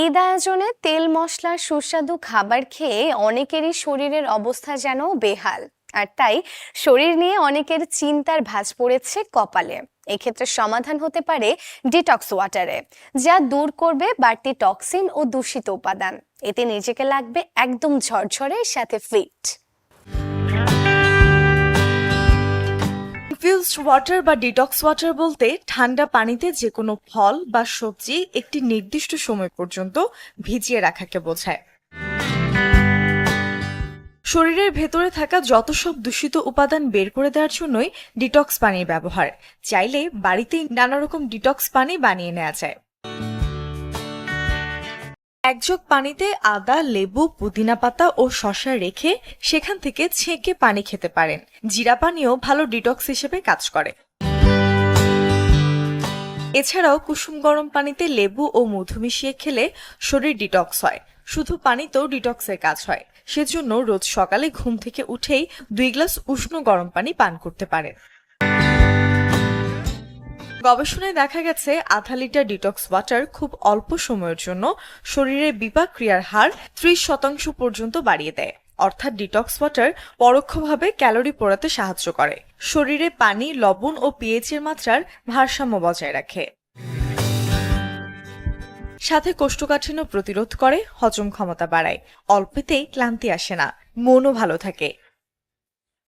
ঈদ আয়োজনে তেল, মশলার সুস্বাদু খাবার খেয়ে অনেকেরই শরীরের অবস্থা যেন বেহাল। আর তাই শরীর নিয়ে অনেকের চিন্তার ভাঁজ পড়েছে কপালে। এক্ষেত্রে সমাধান হতে পারে ডিটক্স ওয়াটারে, যা দূর করবে বাড়তি টক্সিন ও দূষিত উপাদান। এতে নিজেকে লাগবে একদম ঝরঝরে, সাথে ফিট। ইনফিউজড ওয়াটার বা ডিটক্স ওয়াটার বলতে ঠান্ডা পানিতে যে কোনো ফল বা সবজি একটি নির্দিষ্ট সময় পর্যন্ত ভিজিয়ে রাখাকে বোঝায়। শরীরের ভেতরে থাকা যত সব দূষিত উপাদান বের করে দেওয়ার জন্যই ডিটক্স পানির ব্যবহার। চাইলে বাড়িতেই নানা রকম ডিটক্স পানি বানিয়ে নেওয়া যায়। এক জগ পানিতে আদা, লেবু, পুদিনা পাতা ও শসা রেখে সেখান থেকে ছেঁকে পানি খেতে পারেন। জিরা পানিও ভালো ডিটক্স হিসেবে কাজ করে। এছাড়াও কুসুম গরম পানিতে লেবু ও মধু মিশিয়ে খেলে শরীর ডিটক্স হয়। শুধু পানিতেও ডিটক্সের কাজ হয়। সেজন্য রোজ সকালে ঘুম থেকে উঠেই দুই গ্লাস উষ্ণ গরম পানি পান করতে পারেন। গবেষণায় দেখা গেছে, আধা লিটার ডিটক্স ওয়াটার খুব অল্প সময়ের জন্য শরীরের বিপাক ক্রিয়ার হার ত্রিশ শতাংশ পর্যন্ত বাড়িয়ে দেয়। অর্থাৎ ডিটক্স ওয়াটার পরোক্ষভাবে ক্যালোরি পোড়াতে সাহায্য করে। শরীরে পানি, লবণ ও পিএইচ এর মাত্রার ভারসাম্য বজায় রাখে। সাথে কোষ্ঠকাঠিন্য প্রতিরোধ করে, হজম ক্ষমতা বাড়ায়। অল্পেতেই ক্লান্তি আসে না। মনও ভালো থাকে।